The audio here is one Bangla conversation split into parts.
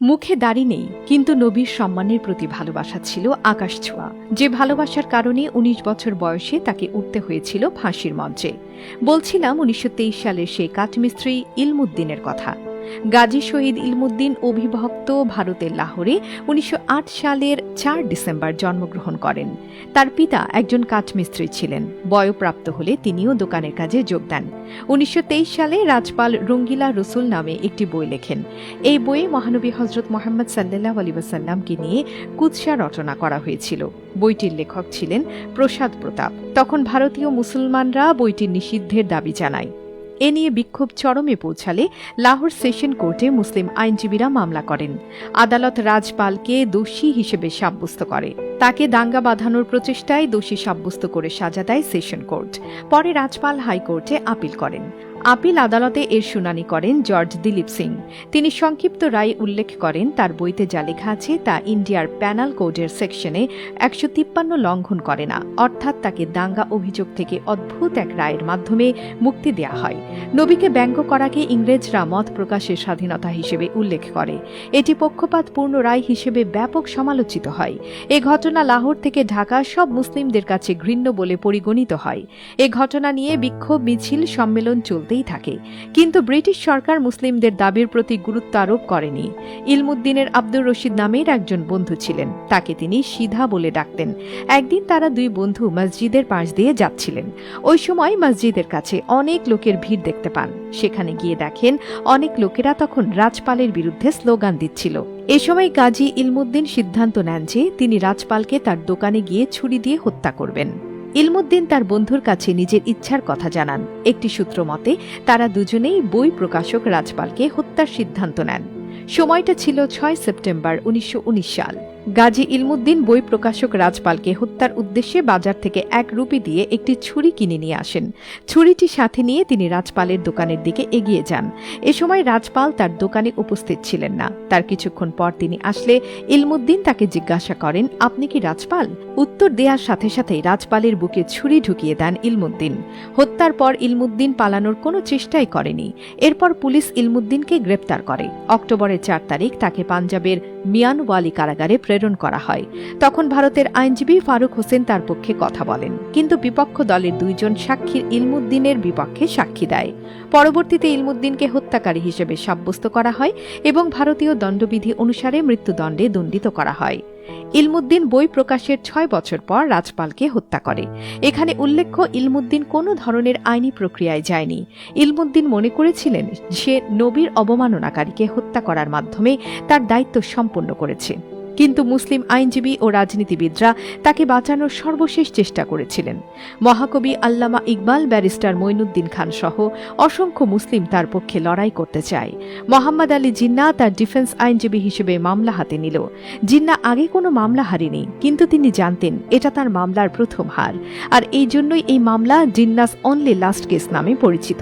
মুখে দাড়ি নেই, কিন্তু নবীর সম্মানের প্রতি ভালোবাসা ছিল আকাশ ছোঁয়া। যে ভালোবাসার কারণে ১৯ বছর বয়সে তাকে উঠতে হয়েছিল ফাঁসির মঞ্চে। বলছিলাম উনিশশো তেইশ সালের সেই কাঠমিস্ত্রি ইলমুদ্দিনের কথা। গাজী শহীদ ইলমুদ্দিন অভিভক্ত ভারতের লাহোরে উনিশশো আট সালের চার ডিসেম্বর জন্মগ্রহণ করেন। তার পিতা একজন কাঠমিস্ত্রি ছিলেন। বয়প্রাপ্ত হলে তিনিও দোকানের কাজে যোগ দেন। উনিশশো তেইশ সালে রাজপাল রঙ্গিলা রসুল নামে একটি বই লেখেন। এই বইয়ে মহানবী হজরত মোহাম্মদ সাল্লাহ আলী ওয়াসাল্লামকে নিয়ে কুৎসা রচনা করা হয়েছিল। বইটির লেখক ছিলেন প্রসাদ প্রতাপ। তখন ভারতীয় মুসলমানরা বইটির নিষিদ্ধের দাবি জানায়। এ নিয়ে বিক্ষোভ চরমে পৌঁছালে লাহোর সেশন কোর্টে মুসলিম আইনজীবীরা মামলা করেন। আদালত রাজপালকে দোষী হিসেবে সাব্যস্ত করে। তাকে দাঙ্গা বাঁধানোর প্রচেষ্টায় দোষী সাব্যস্ত করে সাজা দেয় সেশন কোর্ট। পরে রাজপাল হাইকোর্টে আপিল করেন। আপিল আদালতে এর শুনানি করেন জর্জ দিলীপ সিং। তিনি সংক্ষিপ্ত রায় উল্লেখ করেন, তার বইতে যা লেখা আছে তা ইন্ডিয়ার প্যানাল কোডের সেকশনে একশো তিপ্পান্ন লঙ্ঘন করে না, অর্থাৎ তাকে দাঙ্গা অভিযোগ থেকে অদ্ভুত এক রায়ের মাধ্যমে মুক্তি দেয়া হয়। নবীকে ব্যঙ্গ করাকে ইংরেজরা মত প্রকাশের স্বাধীনতা হিসেবে উল্লেখ করে। এটি পক্ষপাতপূর্ণ রায় হিসেবে ব্যাপক সমালোচিত হয়। এ ঘটনা লাহোর থেকে ঢাকা সব মুসলিমদের কাছে ঘৃণ্য বলে পরিগণিত হয়। এ ঘটনা নিয়ে বিক্ষোভ মিছিল সম্মেলন চলতেই থাকে। কিন্তু ব্রিটিশ সরকার মুসলিমদের দাবির প্রতি গুরুত্ব আরোপ করেনি। ইলমুদ্দিনের আব্দুর রশিদ নামের একজন বন্ধু ছিলেন। তাকে তিনি সিধা বলে ডাকতেন। একদিন তারা দুই বন্ধু মসজিদের পাশ দিয়ে যাচ্ছিলেন। ওই সময় মসজিদের কাছে অনেক লোকের ভিড় দেখতে পান। সেখানে গিয়ে দেখেন, অনেক লোকেরা তখন রাজপালের বিরুদ্ধে স্লোগান দিচ্ছিল। এ সময় গাজী ইলমুদ্দিন সিদ্ধান্ত নেন যে, তিনি রাজপালকে তার দোকানে গিয়ে ছুরি দিয়ে হত্যা করবেন। ইলমুদ্দিন তার বন্ধুর কাছে নিজের ইচ্ছার কথা জানান। একটি সূত্র মতে, তারা দুজনেই বই প্রকাশক রাজপালকে হত্যার সিদ্ধান্ত নেন। সময়টা ছিল ছয় সেপ্টেম্বর উনিশশো উনিশ সাল। গাজী ইলমুদ্দিন বই প্রকাশক রাজপালকে হত্যার উদ্দেশ্যে বাজার থেকে এক রুপি দিয়ে একটি ছুরি কিনে নিয়ে আসেন। ছুরিটি সাথে নিয়ে তিনি রাজপালের দোকানের দিকে এগিয়ে যান। এ সময় রাজপাল তার দোকানে উপস্থিত ছিলেন না। তার কিছুক্ষণ পর তিনি আসলে ইলমুদ্দিন তাকে জিজ্ঞাসা করেন, আপনি কি রাজপাল? উত্তর দেওয়ার সাথে সাথেই রাজপালের বুকে ছুরি ঢুকিয়ে দেন ইলমুদ্দিন। হত্যার পর ইলমুদ্দিন পালানোর কোনো চেষ্টাই করেনি। এরপর পুলিশ ইলমুদ্দিনকে গ্রেপ্তার করে। অক্টোবরের চার তারিখ তাকে পাঞ্জাবের মিয়ানওয়ালি কারাগারে প্রেরণ করা হয়। তখন ভারতের আইনজীবী ফারুক হোসেন তার পক্ষে কথা বলেন। কিন্তু বিপক্ষ দলের দুইজন সাক্ষীর ইলমুদ্দিনের বিপক্ষে সাক্ষী দেয়। পরবর্তীতে ইলমুদ্দিনকে হত্যাকারী হিসেবে সাব্যস্ত করা হয় এবং ভারতীয় দণ্ডবিধি অনুসারে মৃত্যুদণ্ডে দণ্ডিত করা হয়। ইলমুদ্দিন বই প্রকাশের ছয় বছর পর রাজপালকে হত্যা করে। এখানে উল্লেখ্য, ইলমুদ্দিন কোনো ধরনের আইনি প্রক্রিয়ায় যায়নি। ইলমুদ্দিন মনে করেছিলেন সে নবীর অবমাননাকারীকে হত্যা করার মাধ্যমে তার দায়িত্ব সম্পন্ন করেছে। কিন্তু মুসলিম আইনজীবী ও রাজনীতিবিদরা তাকে বাঁচানোর সর্বশেষ চেষ্টা করেছিলেন। মহাকবি আল্লামা ইকবাল ব্যারিস্টার মইনুদ্দিন খান সহ অসংখ্য মুসলিম তার পক্ষে লড়াই করতে চায়। মোহাম্মদ আলী জিন্না তার ডিফেন্স আইনজীবী হিসেবে মামলা হাতে নিল। জিন্না আগে কোনো মামলা হারেনি, কিন্তু তিনি জানতেন এটা তার মামলার প্রথম হার। আর এই জন্যই এই মামলা জিন্নাস অনলি লাস্ট কেস নামে পরিচিত।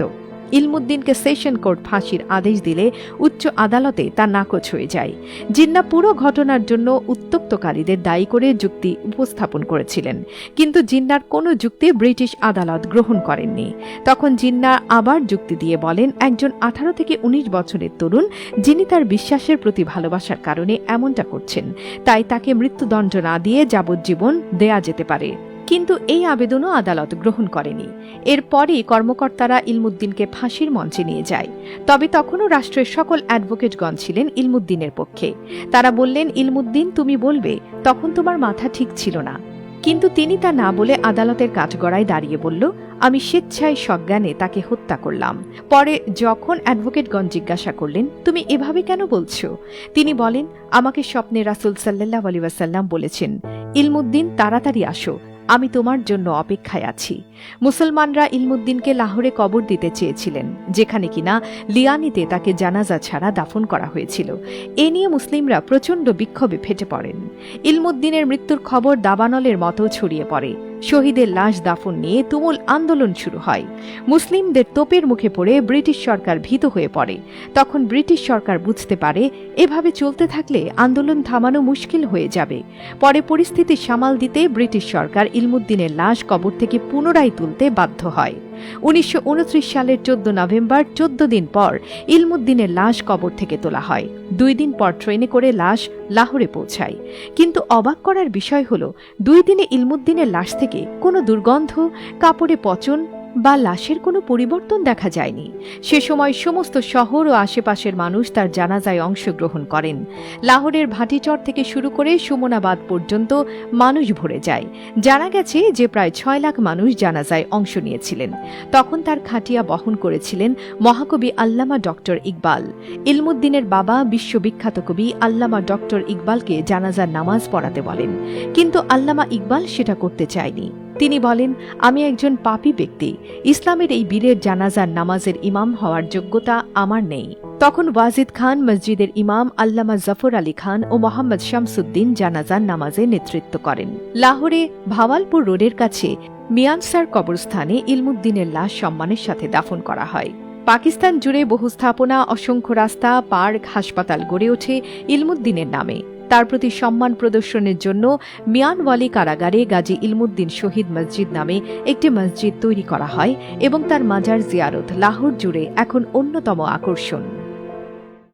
ইলমুদ্দিনকে সেশন কোর্ট ফাঁসির আদেশ দিলে উচ্চ আদালতে তা নাকচ হয়ে যায়। জিন্না পুরো ঘটনার জন্য উত্তক্তকারীদের দায়ী করে যুক্তি উপস্থাপন করেছিলেন। কিন্তু জিন্নার কোনো যুক্তি ব্রিটিশ আদালত গ্রহণ করেননি। তখন জিন্না আবার যুক্তি দিয়ে বলেন, একজন আঠারো থেকে ১৯ বছরের তরুণ, যিনি তার বিশ্বাসের প্রতি ভালোবাসার কারণে এমনটা করছেন, তাই তাকে মৃত্যুদণ্ড না দিয়ে যাবজ্জীবন দেয়া যেতে পারে। কিন্তু এই আবেদনও আদালত গ্রহণ করেনি। এরপরই কর্মকর্তারা ইলমুদ্দিনকে ফাঁসির মঞ্চে নিয়ে যায়। তবে তখনও রাষ্ট্রের সকল অ্যাডভোকেটগণ ছিলেন ইলমুদ্দিনের পক্ষে। তারা বললেন, ইলমুদ্দিন, তুমি বলবে, তখন তোমার মাথা ঠিক ছিল না। কিন্তু তিনি তা না বলে আদালতের কাঠগড়ায় দাঁড়িয়ে বলল, আমি স্বেচ্ছায় সজ্ঞানে তাকে হত্যা করলাম। পরে যখন অ্যাডভোকেটগণ জিজ্ঞাসা করলেন, তুমি এভাবে কেন বলছো? তিনি বলেন, আমাকে স্বপ্নে রাসুল সাল্লাহ আলী ওয়াসাল্লাম বলেছেন, ইলমুদ্দিন, তাড়াতাড়ি আসো আমি তোমার জন্য অপেক্ষায় আছি। মুসলমানরা ইলমুদ্দিনকে লাহোরে কবর দিতে চেয়েছিলেন, যেখানে কিনা লিয়ানিতে তাকে জানাজা ছাড়া দাফন করা হয়েছিল। এ নিয়ে মুসলিমরা প্রচণ্ড বিক্ষোভে ফেটে পড়েন। ইলমুদ্দিনের মৃত্যুর খবর দাবানলের মতো ছড়িয়ে পড়ে। শহীদের লাশ দাফন নিয়ে তুমুল আন্দোলন শুরু হয়। মুসলিমদের তোপের মুখে পড়ে ব্রিটিশ সরকার ভীত হয়ে পড়ে। তখন ব্রিটিশ সরকার বুঝতে পারে, এভাবে চলতে থাকলে আন্দোলন থামানো মুশকিল হয়ে যাবে। পরে পরিস্থিতি সামাল দিতে ব্রিটিশ সরকার ইলমুদ্দিনের লাশ কবর থেকে পুনরায় তুলতে বাধ্য হয়। উনিশশো উনত্রিশ সালের চোদ্দ নভেম্বর, চোদ্দ দিন পর ইলমুদ্দিনের লাশ কবর থেকে তোলা হয়। দুই দিন পর ট্রেনে করে লাশ লাহোরে পৌঁছায়। কিন্তু অবাক করার বিষয় হল, দুই দিনে ইলমুদ্দিনের লাশ থেকে কোনো দুর্গন্ধ, কাপড়ে পচন বা লাশের কোনো পরিবর্তন দেখা যায়নি। সে সময় সমস্ত শহর ও আশেপাশের মানুষ তার জানাজায় অংশগ্রহণ করেন। লাহোরের ভাটিচর থেকে শুরু করে সুমনাবাদ পর্যন্ত মানুষ ভরে যায়। জানা গেছে যে প্রায় ছয় লাখ মানুষ জানাজায় অংশ নিয়েছিলেন। তখন তার খাটিয়া বহন করেছিলেন মহাকবি আল্লামা ডক্টর ইকবাল। ইলমুদ্দিনের বাবা বিশ্ববিখ্যাত কবি আল্লামা ডক্টর ইকবালকে জানাজার নামাজ পড়াতে বলেন। কিন্তু আল্লামা ইকবাল সেটা করতে চায়নি। তিনি বলেন, আমি একজন পাপী ব্যক্তি। ইসলামের এই বীরের জানাজার নামাজের ইমাম হওয়ার যোগ্যতা আমার নেই। তখন ওয়াজিদ খান, মসজিদের ইমাম আল্লামা জফর আলী খান ও মোহাম্মদ শামসুদ্দিন জানাজার নামাজে নেতৃত্ব করেন। লাহোরে ভাওয়ালপুর রোডের কাছে মিয়ানসার কবরস্থানে ইলমুদ্দিনের লাশ সম্মানের সাথে দাফন করা হয়। পাকিস্তান জুড়ে বহু স্থাপনা, অসংখ্য রাস্তা, পার্ক, হাসপাতাল গড়ে ওঠে ইলমুদ্দিনের নামে। তার প্রতি সম্মান প্রদর্শনের জন্য মিয়ানওয়ালি কারাগারে গাজী ইলমুদ্দিন শহীদ মসজিদ নামে একটি মসজিদ তৈরি করা হয় এবং তার মাজার জিয়ারত লাহোর জুড়ে এখন অন্যতম আকর্ষণ।